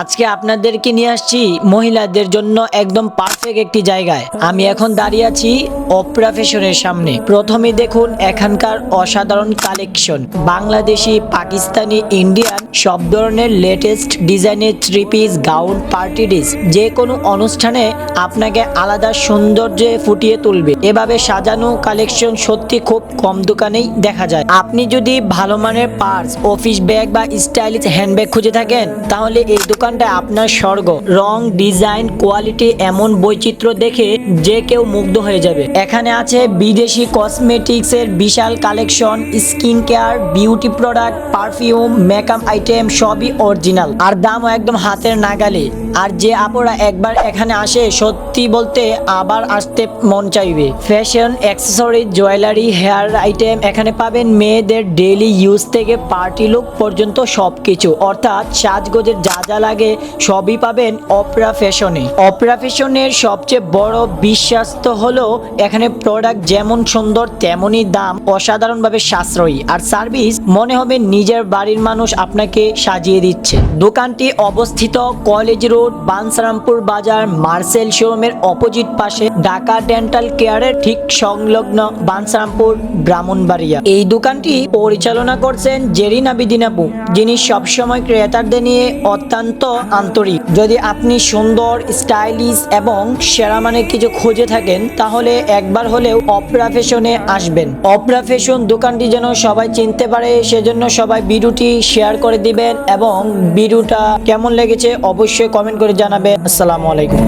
আজকে আপনাদেরকে নিয়ে আসছি মহিলাদের জন্য একদম পারফেক্ট একটি জায়গায়। আমি এখন দাঁড়িয়ে আছি অপরা সামনে। প্রথমে দেখুন এখানকার অসাধারণ কালেকশন বাংলাদেশি, পাকিস্তানি ইন্ডিয়ান সব ধরনের লেটেস্ট ডিজাইনের three piece gown party dress যে কোনো অনুষ্ঠানে আপনাকে আলাদা সৌন্দর্যে ফুটিয়ে তুলবে। এভাবে সাজানো কালেকশন সত্যি খুব কম দোকানেই দেখা যায়। আপনি যদি ভালো মানের পার্স অফিস ব্যাগ বা স্টাইলিশ হ্যান্ডব্যাগ খুঁজে থাকেন, তাহলে এই দোকানটা আপনার স্বর্গ। রং, ডিজাইন, কোয়ালিটি এমন বৈচিত্র্য দেখে যে কেউ মুগ্ধ হয়ে যাবে। এখানে আছে বিদেশি কসমেটিক্স এর বিশাল collection skin care beauty product, perfume, makeup item সবই অরিজিনাল। আর দামও একদম হাতের নাগালে আর যে আপুরা একবার এখানে আসে, সত্যি বলতে আবার আসতে মন চাইবে। Fashion accessory jewellery hair item এখানে পাবেন মেয়েদের ডেইলি ইউজ থেকে পার্টি লুক পর্যন্ত সব কিছু অর্থাৎ সাজগোজের যা যা লাগে সবই পাবেন অপরা ফ্যাশনে অপরা ফ্যাশনের সবচেয়ে বড় বিশ্বাস্ত হলো এখানে প্রোডাক্ট যেমন সুন্দর, তেমনই দাম, অসাধারণভাবে সাশ্রয়ী। আর সার্ভিস মনে হবে নিজের বাড়ির মানুষ আপনাকে সাজিয়ে দিচ্ছে। দোকানটি অবস্থিত কলেজ রোড, বানসারামপুর বাজার, মার্সেল শোরুমের অপোজিট পাশে ঢাকা ডেন্টাল কেয়ারের ঠিক সংলগ্ন বানসারামপুর ব্রাহ্মণবাড়িয়া। এই দোকানটি পরিচালনা করছেন জেরিনা বিদিনাপু যিনি সবসময় ক্রেতাদের নিয়ে অত্যন্ত আন্তরিক। যদি আপনি সুন্দর, স্টাইলিশ এবং সেরা মানের কিছু খুঁজে থাকেন, তাহলে একবার হলেও অপরা ফ্যাশনে আসবেন। অপরা ফ্যাশন দোকানটি যেন সবাই চিনতে পারে, সেজন্য সবাই ভিডিওটি শেয়ার করে দিবেন এবং ভিডিওটা কেমন লেগেছে অবশ্যই কমেন্ট করে জানাবে আসসালামু আলাইকুম।